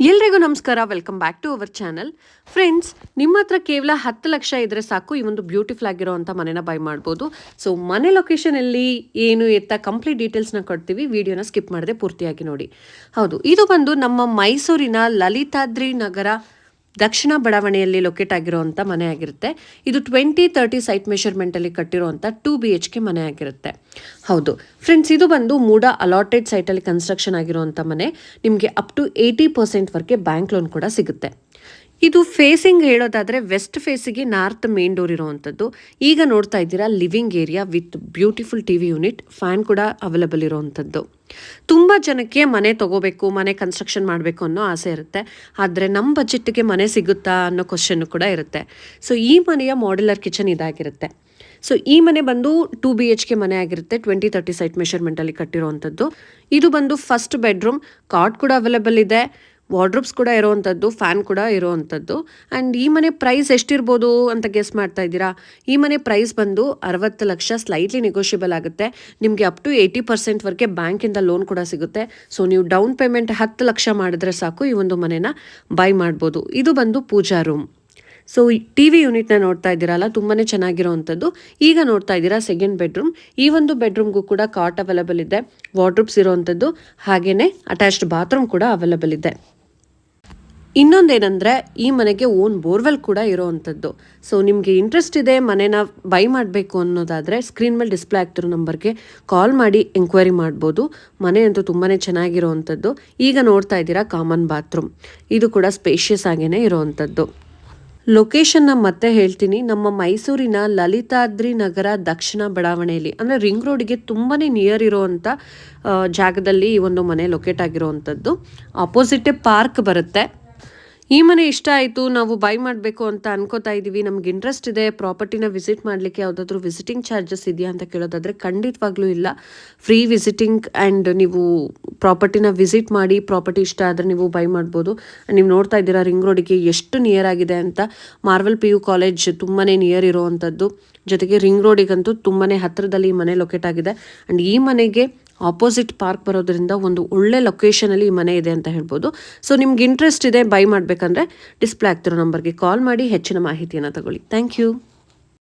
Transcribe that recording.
ಎಲ್ರಿಗೂ ನಮಸ್ಕಾರ. Welcome back to our channel friends ನಿಮ್ಮ ಹತ್ರ ಕೇವಲ ಹತ್ತು ಲಕ್ಷ ಇದ್ರೆ ಸಾಕು. ಈ ಒಂದು ಬ್ಯೂಟಿಫುಲ್ ಆಗಿರೋವಂಥ ಮನೆನ ಬೈ ಮಾಡ್ಬೋದು. ಸೊ ಮನೆ ಲೊಕೇಶನ್ ಎಲ್ಲಿ ಏನು ಎತ್ತ ಕಂಪ್ಲೀಟ್ ಡೀಟೇಲ್ಸ್ನ ಕೊಡ್ತೀವಿ. ವಿಡಿಯೋನ ಸ್ಕಿಪ್ ಮಾಡದೆ ಪೂರ್ತಿಯಾಗಿ ನೋಡಿ. ಹೌದು, ಇದು ಬಂದು ನಮ್ಮ ಮೈಸೂರಿನ ಲಲಿತಾದ್ರಿ ನಗರ ದಕ್ಷಿಣ ಬಡಾವಣೆಯಲ್ಲಿ ಲೊಕೇಟ್ ಆಗಿರುವಂಥ ಮನೆ ಆಗಿರುತ್ತೆ. ಇದು ಟ್ವೆಂಟಿ ತರ್ಟಿ ಸೈಟ್ ಮೆಷರ್ಮೆಂಟಲ್ಲಿ ಕಟ್ಟಿರುವಂಥ ಟೂ ಬಿ ಎಚ್ ಕೆ ಮನೆ ಆಗಿರುತ್ತೆ. ಹೌದು. ಫ್ರೆಂಡ್ಸ್ ಇದು ಬಂದು ಮೂಡ ಅಲಾಟೆಡ್ ಸೈಟಲ್ಲಿ ಕನ್ಸ್ಟ್ರಕ್ಷನ್ ಆಗಿರುವಂಥ ಮನೆ. ನಿಮಗೆ ಅಪ್ ಟು ಏಯ್ಟಿ ಪರ್ಸೆಂಟ್ವರೆಗೆ ಬ್ಯಾಂಕ್ ಲೋನ್ ಕೂಡ ಸಿಗುತ್ತೆ. ಇದು ಫೇಸಿಂಗ್ ಹೇಳೋದಾದರೆ ವೆಸ್ಟ್ ಫೇಸಿಗೆ ನಾರ್ತ್ ಮೇನ್ ಡೋರ್ ಇರುವಂಥದ್ದು. ಈಗ ನೋಡ್ತಾ ಇದ್ದೀರಾ living area with beautiful T V unit fan ಕೂಡ ಅವೈಲಬಲ್ ಇರುವಂಥದ್ದು. ತುಂಬ ಜನಕ್ಕೆ ಮನೆ ತಗೋಬೇಕು, ಮನೆ ಕನ್ಸ್ಟ್ರಕ್ಷನ್ ಮಾಡಬೇಕು ಅನ್ನೋ ಆಸೆ ಇರುತ್ತೆ. ಆದರೆ ನಮ್ಮ ಬಜೆಟ್ಗೆ ಮನೆ ಸಿಗುತ್ತಾ ಅನ್ನೋ ಕ್ವಶನ್ನು ಕೂಡ ಇರುತ್ತೆ. ಸೊ ಈ ಮನೆಯ ಮಾಡ್ಯುಲರ್ ಕಿಚನ್ ಇದಾಗಿರುತ್ತೆ. ಸೊ ಈ ಮನೆ ಬಂದು ಟೂ ಬಿ ಎಚ್ ಕೆ ಮನೆ ಆಗಿರುತ್ತೆ ಟ್ವೆಂಟಿ ತರ್ಟಿ ಸೈಟ್ ಮೆಷರ್ಮೆಂಟಲ್ಲಿ ಕಟ್ಟಿರುವಂಥದ್ದು. ಇದು ಬಂದು ಫಸ್ಟ್ ಬೆಡ್ರೂಮ್ ಕಾಟ್ ಕೂಡ ಅವೈಲೇಬಲ್ ಇದೆ. ವಾರ್ಡ್ರೋಬ್ಸ್ ಕೂಡ ಇರೋವಂಥದ್ದು ಫ್ಯಾನ್ ಕೂಡ ಇರೋವಂಥದ್ದು. ಆ್ಯಂಡ್ ಈ ಮನೆ ಪ್ರೈಸ್ ಎಷ್ಟಿರ್ಬೋದು ಅಂತ ಗೆಸ್ ಮಾಡ್ತಾ ಇದ್ದೀರಾ? ಈ ಮನೆ ಪ್ರೈಸ್ ಬಂದು ಅರವತ್ತು ಲಕ್ಷ ಸ್ಲೈಟ್ಲಿ ನೆಗೋಷಿಯಬಲ್ ಆಗುತ್ತೆ. ನಿಮಗೆ ಅಪ್ ಟು ಏಯ್ಟಿ ಪರ್ಸೆಂಟ್ವರೆಗೆ ಬ್ಯಾಂಕಿಂದ ಲೋನ್ ಕೂಡ ಸಿಗುತ್ತೆ. ಸೊ ನೀವು ಡೌನ್ ಪೇಮೆಂಟ್ ಹತ್ತು ಲಕ್ಷ ಮಾಡಿದ್ರೆ ಸಾಕು ಈ ಒಂದು ಮನೆನ ಬೈ ಮಾಡ್ಬೋದು. ಇದು ಬಂದು puja room so T V ಯೂನಿಟ್ನ ನೋಡ್ತಾ ಇದ್ದೀರಲ್ಲ ತುಂಬಾ ಚೆನ್ನಾಗಿರೋವಂಥದ್ದು. ಈಗ ನೋಡ್ತಾ ಇದ್ದೀರಾ ಸೆಕೆಂಡ್ ಬೆಡ್ರೂಮ್ ಈ ಒಂದು ಬೆಡ್ರೂಮ್ಗೂ ಕೂಡ ಕಾಟ್ ಅವೈಲಬಲ್ ಇದೆ. ವಾರ್ಡ್ರೂಬ್ಸ್ ಇರೋವಂಥದ್ದು. ಹಾಗೆಯೇ ಅಟ್ಯಾಚ್ಡ್ ಬಾತ್ರೂಮ್ ಕೂಡ ಅವೈಲಬಲ್ ಇದೆ. ಇನ್ನೊಂದೇನೆಂದರೆ ಈ ಮನೆಗೆ ಓನ್ ಬೋರ್ವೆಲ್ ಕೂಡ ಇರೋವಂಥದ್ದು. ಸೊ ನಿಮಗೆ ಇಂಟ್ರೆಸ್ಟ್ ಇದೆ, ಮನೆನ ಬೈ ಮಾಡಬೇಕು ಅನ್ನೋದಾದರೆ ಸ್ಕ್ರೀನ್ ಮೇಲೆ ಡಿಸ್ಪ್ಲೇ ಆಗ್ತಿರೋ ನಂಬರ್ಗೆ ಕಾಲ್ ಮಾಡಿ ಎಂಕ್ವೈರಿ ಮಾಡ್ಬೋದು. ಮನೆ ಅಂತೂ ತುಂಬಾ ಚೆನ್ನಾಗಿರೋವಂಥದ್ದು. ಈಗ ನೋಡ್ತಾ ಇದ್ದೀರಾ ಕಾಮನ್ ಬಾತ್ರೂಮ್ ಇದು ಕೂಡ ಸ್ಪೇಷಿಯಸ್ ಆಗೇ ಇರೋವಂಥದ್ದು. ಲೊಕೇಶನ್ನ ಮತ್ತೆ ಹೇಳ್ತೀನಿ. ನಮ್ಮ ಮೈಸೂರಿನ ಲಲಿತಾದ್ರಿ ನಗರ ದಕ್ಷಿಣ ಬಡಾವಣೆಯಲ್ಲಿ, ಅಂದರೆ ರಿಂಗ್ ರೋಡಿಗೆ ತುಂಬಾ ನಿಯರ್ ಇರೋವಂಥ ಜಾಗದಲ್ಲಿ ಈ ಒಂದು ಮನೆ ಲೊಕೇಟ್ ಆಗಿರೋವಂಥದ್ದು. ಆಪೋಸಿಟೇ ಪಾರ್ಕ್ ಬರುತ್ತೆ. ಈ ಮನೆ ಇಷ್ಟ ಆಯಿತು, ನಾವು ಬೈ ಮಾಡಬೇಕು ಅಂತ ಅನ್ಕೋತಾ ಇದ್ದೀವಿ ನಮ್ಗೆ ಇಂಟ್ರೆಸ್ಟ್ ಇದೆ ಪ್ರಾಪರ್ಟಿನ ವಿಸಿಟ್ ಮಾಡಲಿಕ್ಕೆ ಯಾವುದಾದ್ರೂ ವಿಸಿಟಿಂಗ್ ಚಾರ್ಜಸ್ ಇದೆಯಾ ಅಂತ ಕೇಳೋದಾದರೆ ಖಂಡಿತವಾಗ್ಲೂ ಇಲ್ಲ. ಫ್ರೀ ವಿಸಿಟಿಂಗ್ ಆ್ಯಂಡ್ ನೀವು ಪ್ರಾಪರ್ಟಿನ ವಿಸಿಟ್ ಮಾಡಿ ಪ್ರಾಪರ್ಟಿ ಇಷ್ಟ ಆದರೆ ನೀವು ಬೈ ಮಾಡ್ಬೋದು. ನೀವು ನೋಡ್ತಾ ಇದ್ದೀರಾ ರಿಂಗ್ ರೋಡಿಗೆ ಎಷ್ಟು ನಿಯರ್ ಆಗಿದೆ ಅಂತ. ಮಾರ್ವಲ್ ಪಿ ಯು ಕಾಲೇಜ್ ತುಂಬಾ ನಿಯರ್ ಇರೋವಂಥದ್ದು. ಜೊತೆಗೆ ರಿಂಗ್ ರೋಡಿಗಂತೂ ತುಂಬಾ ಹತ್ತಿರದಲ್ಲಿ ಈ ಮನೆ ಲೊಕೇಟ್ ಆಗಿದೆ. ಆ್ಯಂಡ್ ಈ ಮನೆಗೆ ಆಪೋಸಿಟ್ ಪಾರ್ಕ್ ಬರೋದ್ರಿಂದ ಒಂದು ಒಳ್ಳೆ ಲೊಕೇಶನಲ್ಲಿ ಈ ಮನೆ ಇದೆ ಅಂತ ಹೇಳ್ಬೋದು. ಸೊ ನಿಮ್ಗೆ ಇಂಟ್ರೆಸ್ಟ್ ಇದೆ ಬೈ ಮಾಡಬೇಕಂದ್ರೆ ಡಿಸ್ಪ್ಲೇ ಆಗ್ತಿರೋ ನಂಬರ್ಗೆ ಕಾಲ್ ಮಾಡಿ ಹೆಚ್ಚಿನ ಮಾಹಿತಿಯನ್ನು ತಗೊಳ್ಳಿ. Thank you